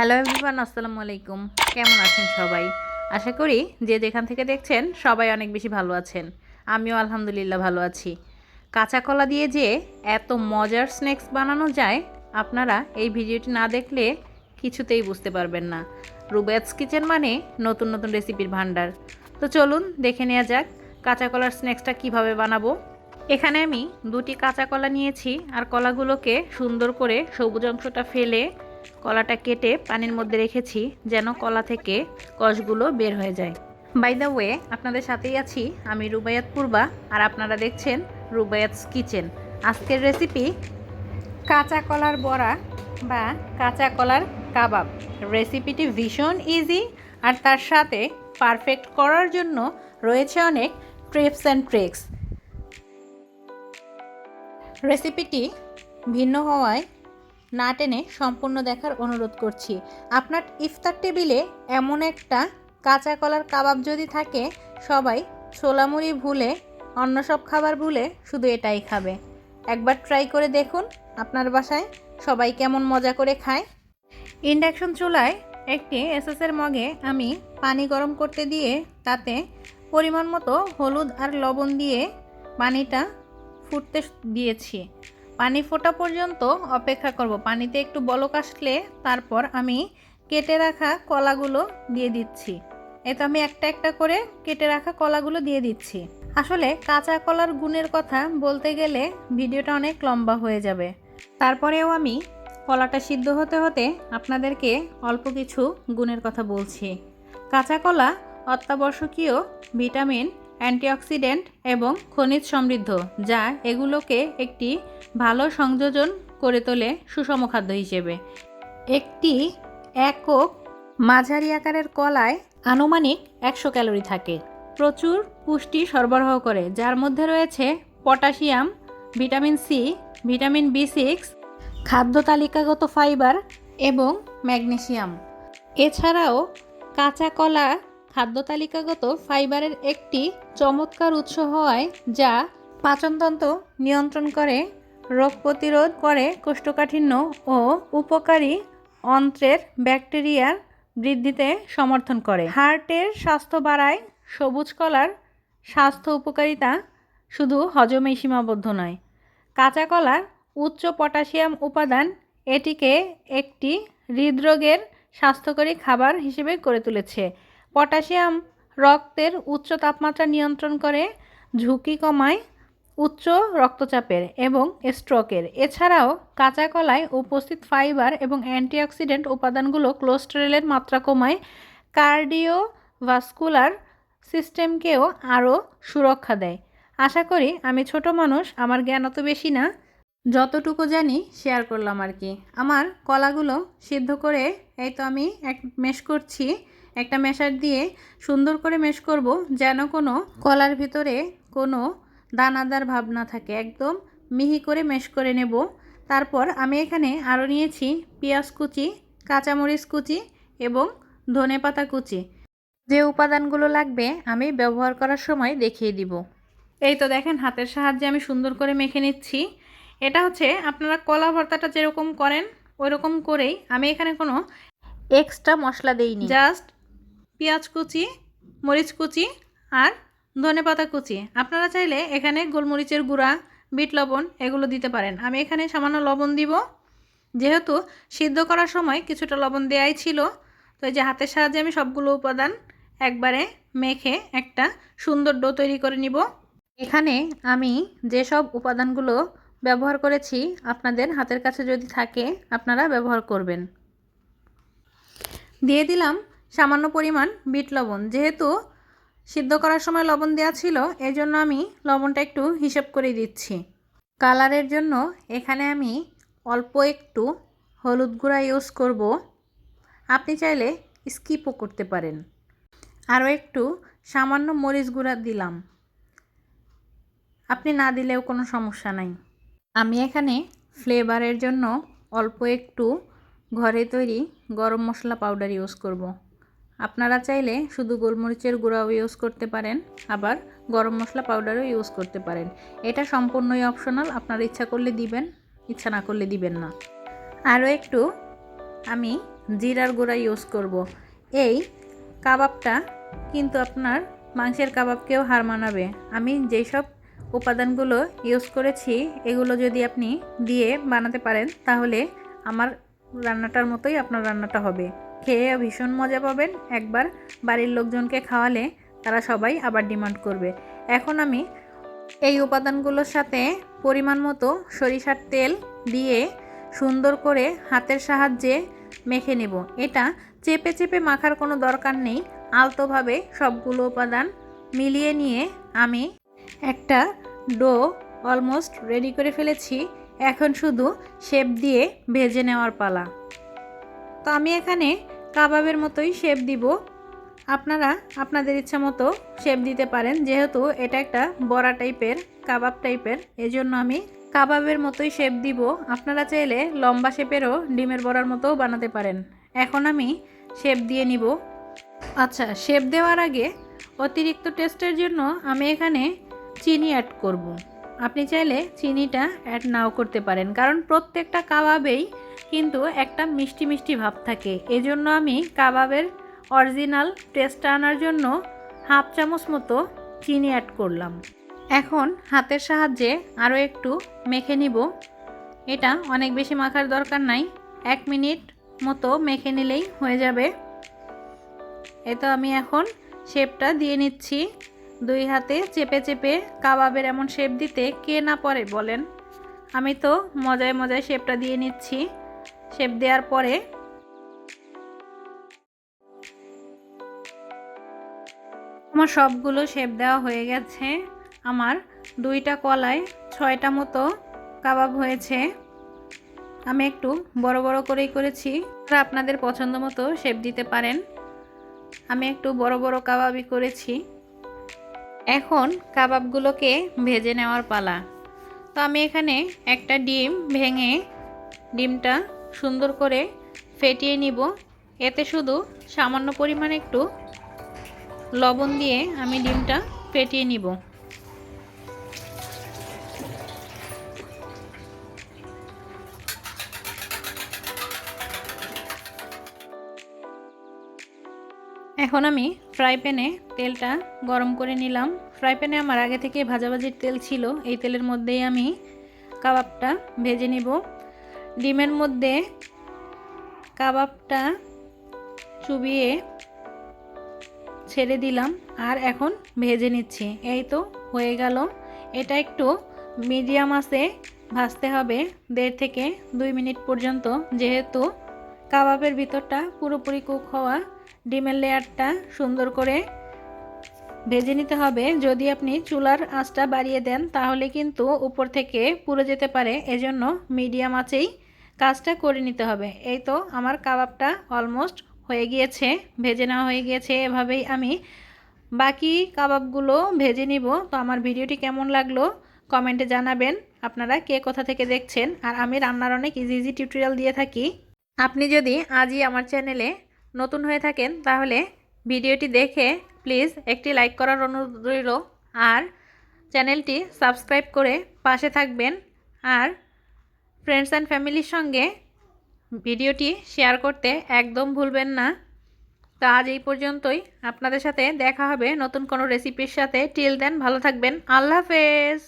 Hello everyone, আসসালামু আলাইকুম। কেমন আছেন সবাই? আশা করি যে যেখান থেকে দেখছেন সবাই অনেক বেশি ভালো আছেন। আমিও আলহামদুলিল্লাহ ভালো আছি। কাঁচা কলা দিয়ে যে এত মজার স্ন্যাক্স বানানো যায়, আপনারা এই ভিডিওটি না দেখলে কিছুতেই বুঝতে পারবেন না। রুবেটস কিচেন মানে নতুন নতুন রেসিপির ভান্ডার তো চলুন দেখে নেওয়া যাক কাঁচা কলার স্ন্যাক্সটা কীভাবে বানাবো। এখানে আমি দুটি কাঁচা কলা নিয়েছি আর কলাগুলোকে সুন্দর করে সবুজ অংশটা ফেলে কলাটা কেটে পানির মধ্যে রেখেছি যেন কলা থেকে কষগুলো বের হয়ে যায়। বাই দ্য ওয়ে আপনাদের সাথেই আছি। আমি রুবায়াত পূর্বা আর আপনারা দেখছেন রুবায়াতস কিচেন। আজকের রেসিপি কাঁচা কলার বড়া বা কাঁচা কলার কাবাব। রেসিপিটি ভীষণ ইজি আর তার সাথে পারফেক্ট করার জন্য রয়েছে অনেক ট্রিপস অ্যান্ড ট্রিক্স রেসিপিটি ভিন্ন হওয়ায় না টেনে সম্পূর্ণ দেখার অনুরোধ করছি। আপনার ইফতার টেবিলে এমন একটা কাঁচা কলার কাবাব যদি থাকে, সবাই ছোলামুড়ি ভুলে, অন্য সব খাবার ভুলে শুধু এটাই খাবে। একবার ট্রাই করে দেখুন, আপনার বাসায় সবাই কেমন মজা করে খায়। ইন্ডাকশন চুলায় একটি এসএসের মগে আমি পানি গরম করতে দিয়ে তাতে পরিমাণ মতো হলুদ আর লবণ দিয়ে পানিটা ফুটতে দিয়েছি। পানি ফোটা পর্যন্ত অপেক্ষা করব। পানিতে একটু বলক আসলে তারপর আমি কেটে রাখা কলাগুলো দিয়ে দিচ্ছি। এ তো আমি একটা একটা করে কেটে রাখা কলাগুলো দিয়ে দিচ্ছি। আসলে কাঁচা কলার গুণের কথা বলতে গেলে ভিডিওটা অনেক লম্বা হয়ে যাবে। তারপরেও আমি কলাটা সিদ্ধ হতে হতে আপনাদেরকে অল্প কিছু গুণের কথা বলছি। কাঁচা কলা অত্যাবশ্যকীয় ভিটামিন অ্যান্টিঅক্সিডেন্ট এবং খনিজ সমৃদ্ধ, যা এগুলোকে একটি ভালো সংযোজন করে তোলে সুষম খাদ্য হিসেবে। একটি একক মাঝারি আকারের কলায় আনুমানিক একশো ক্যালোরি থাকে। প্রচুর পুষ্টি সরবরাহ করে, যার মধ্যে রয়েছে potassium, vitamin C, vitamin B six, খাদ্য তালিকাগত ফাইবার এবং ম্যাগনেশিয়াম এছাড়াও কাঁচা কলা খাদ্য তালিকাগত ফাইবারের একটি চমৎকার উৎস হওয়ায় যা পাচনতন্ত্র নিয়ন্ত্রণ করে, রোগ প্রতিরোধ করে কোষ্ঠকাঠিন্য ও উপকারী অন্ত্রের ব্যাকটেরিয়ার বৃদ্ধিতে সমর্থন করে। হার্টের স্বাস্থ্য বাড়ায় সবুজ কলার স্বাস্থ্য উপকারিতা শুধু হজমেই সীমাবদ্ধ নয়। কাঁচা কলার উচ্চ পটাশিয়াম উপাদান এটিকে একটি হৃদরোগের স্বাস্থ্যকরী খাবার হিসেবে করে তুলেছে। পটাশিয়াম রক্তের উচ্চ তাপমাত্রা নিয়ন্ত্রণ করে, ঝুঁকি কমায়, উচ্চ রক্তচাপের এবং স্ট্রোকের। এছাড়াও কাঁচা কলায় উপস্থিত ফাইবার এবং অ্যান্টিঅক্সিডেন্ট উপাদানগুলো কোলেস্টেরলের মাত্রা কমায়, কার্ডিওভাস্কুলার সিস্টেমকেও আরও সুরক্ষা দেয়। আশা করি আমি ছোট মানুষ, আমার জ্ঞান অত বেশি না। যতটুকু জানি, শেয়ার করলাম আর কি। আমার কলাগুলো সিদ্ধ করে, এই তো আমি এক মেশ করছি। একটা মেশার দিয়ে সুন্দর করে মেশ করব যেন কোনো কলার ভিতরে কোনো দানাদার ভাব না থাকে। একদম মিহি করে মেশ করে নেব। তারপর আমি এখানে আরও নিয়েছি পেঁয়াজ কুচি, কাঁচামরিচ কুচি এবং ধনে পাতা কুচি। যে উপাদানগুলো লাগবে আমি ব্যবহার করার সময় দেখিয়ে দিব। এই তো দেখেন হাতের সাহায্যে আমি সুন্দর করে মেখে নিচ্ছি। এটা হচ্ছে আপনারা কলা ভর্তাটা যেরকম করেন ওই রকম করেই আমি এখানে কোনো এক্সট্রা মশলা দেইনি। জাস্ট পেঁয়াজ কুচি, মরিচ কুচি আর ধনে পাতা কুচি। আপনারা চাইলে এখানে গোলমরিচের গুঁড়া, বিট লবণ এগুলো দিতে পারেন। আমি এখানে সামান্য লবণ দিব। যেহেতু সিদ্ধ করার সময় কিছুটা লবণ দেয়াই ছিল, তো এই যে হাতের সাহায্যে আমি সবগুলো উপাদান একবারে মেখে একটা সুন্দর ডো তৈরি করে নিব। এখানে আমি যেসব উপাদানগুলো ব্যবহার করেছি, আপনাদের হাতের কাছে যদি থাকে, আপনারা ব্যবহার করবেন। দিয়ে দিলাম সামান্য পরিমাণ বিট লবণ। যেহেতু সিদ্ধ করার সময় লবণ দেওয়া ছিল এই জন্য আমি লবণটা একটু হিসেব করে দিচ্ছি। কালারের জন্য এখানে আমি অল্প একটু হলুদ গুঁড়া ইউজ করব। আপনি চাইলে স্কিপও করতে পারেন। আরও একটু সামান্য মরিচ গুঁড়া দিলাম। আপনি না দিলেও কোনো সমস্যা নাই। আমি এখানে ফ্লেভারের জন্য অল্প একটু ঘরে তৈরি গরম মশলা পাউডার ইউজ করব। আপনারা চাইলে শুধু গোলমরিচের গুঁড়াও ইউজ করতে পারেন, আবার গরম মশলা পাউডারও ইউজ করতে পারেন। এটা সম্পূর্ণই অপশনাল আপনারা ইচ্ছা করলে দিবেন, ইচ্ছা না করলে দিবেন না। আরও একটু, আমি জিরার গুঁড়া ইউজ করব। এই কাবাবটা কিন্তু আপনার মাংসের কাবাবকেও হার মানাবে। আমি যেসব উপাদানগুলো ইউজ করেছি, এগুলো যদি আপনি দিয়ে বানাতে পারেন, তাহলে আমার রান্নাটার মতোই আপনার রান্নাটা হবে। খেয়ে ভীষণ মজা পাবেন। একবার বাড়ির লোকজনকে খাওয়ালে তারা সবাই আবার ডিমান্ড করবে। এখন আমি এই উপাদানগুলোর সাথে পরিমাণ মতো সরিষার তেল দিয়ে সুন্দর করে হাতের সাহায্যে মেখে নেব। এটা চেপে চেপে মাখার কোনো দরকার নেই। আলতোভাবে সবগুলো উপাদান মিলিয়ে নিয়ে আমি একটা ডো অলমোস্ট রেডি করে ফেলেছি। এখন শুধু শেপ দিয়ে ভেজে নেওয়ার পালা। তো আমি এখানে কাবাবের মতোই শেপ দিব। আপনারা আপনাদের ইচ্ছা মতো শেপ দিতে পারেন, যেহেতু এটা একটা বড়া টাইপের কাবাব টাইপের এজন্য আমি কাবাবের মতোই শেপ দিব। আপনারা চাইলে লম্বা শেপেরও ডিমের বড়ার মতোও বানাতে পারেন। এখন আমি শেপ দিয়ে নিব। আচ্ছা শেপ দেওয়ার আগে অতিরিক্ত টেস্টের জন্য আমি এখানে চিনি অ্যাড করব। আপনি চাইলে চিনিটা অ্যাড নাও করতে পারেন, কারণ প্রত্যেকটা কাবাবেই কিন্তু একটা মিষ্টি মিষ্টি ভাব থাকে। এজন্য আমি কাবাবের অরিজিনাল টেস্ট আনার জন্য হাফ চামচ মতো চিনি অ্যাড করলাম। এখন হাতের সাহায্যে আরও একটু মেখে নিব। এটা অনেক বেশি মাখার দরকার নাই। এক মিনিট মতো মেখে নিলেই হয়ে যাবে। এ তো আমি এখন শেপটা দিয়ে নিচ্ছি। দুই হাতে চেপে চেপে কাবাবের এমন শেপ দিতে কে না পরে বলেন। আমি তো মজায় মজায় শেপটা দিয়ে নিচ্ছি। শেপ দেওয়ার পরে আমার সবগুলো শেপ দেওয়া হয়ে গেছে। আমার দুইটা কলায় ছয়টা মতো কাবাব হয়েছে। আমি একটু বড় বড় করেই করেছি। আপনাদের পছন্দ মতো শেপ দিতে পারেন। আমি একটু বড় বড় কাবাবই করেছি। এখন কাবাবগুলোকে ভেজে নেওয়ার পালা। তো আমি এখানে একটা ডিম ভেঙে ডিমটা সুন্দর করে ফেটিয়ে নিব। এতে শুধু সামান্য পরিমাণে একটু লবণ দিয়ে আমি ডিমটা ফেটিয়ে নিব। এখন আমি ফ্রাই প্যানে তেলটা গরম করে নিলাম। ফ্রাই প্যানে আমার আগে থেকে ভাজাভাজির তেল ছিল। এই তেলের মধ্যেই আমি কাবাবটা ভেজে নিব। ডিমের মধ্যে কাবাবটা চুবিয়ে ছেড়ে দিলাম আর এখন ভেজে নিচ্ছি। এই তো হয়ে গেল। এটা একটু মিডিয়াম আছে, ভাজতে হবে দেড় থেকে দুই মিনিট পর্যন্ত। যেহেতু কাবাবের ভিতরটা পুরোপুরি কুক হওয়া, ডিমের লেয়ারটা সুন্দর করে ভেজে নিতে হবে। যদি আপনি চুলার আঁচটা বাড়িয়ে দেন, তাহলে কিন্তু উপর থেকে পুড়ে যেতে পারে। এজন্য মিডিয়াম আঁচেই কাজটা করে নিতে হবে। এই তো আমার কাবাবটা অলমোস্ট হয়ে গিয়েছে, ভেজে নেওয়া হয়ে গিয়েছে। এভাবেই আমি বাকি কাবাবগুলো ভেজে নিব। তো আমার ভিডিওটি কেমন লাগল কমেন্টে জানাবেন। আপনারা কে কোথা থেকে দেখছেন? আর আমি রান্নার অনেক ইজি ইজি টিউটোরিয়াল দিয়ে থাকি। আপনি যদি আজই আমার চ্যানেলে নতুন হয়ে থাকেন, তাহলে ভিডিওটি দেখে প্লিজ একটি লাইক করার অনুরোধ রইল আর চ্যানেলটি সাবস্ক্রাইব করে পাশে থাকবেন আর ফ্রেন্ডস অ্যান্ড ফ্যামিলির সঙ্গে ভিডিওটি শেয়ার করতে একদম ভুলবেন না। তো আজ এই পর্যন্তই। আপনাদের সাথে দেখা হবে নতুন কোনো রেসিপির সাথে। টিল দেন ভালো থাকবেন। আল্লাহ হাফেজ!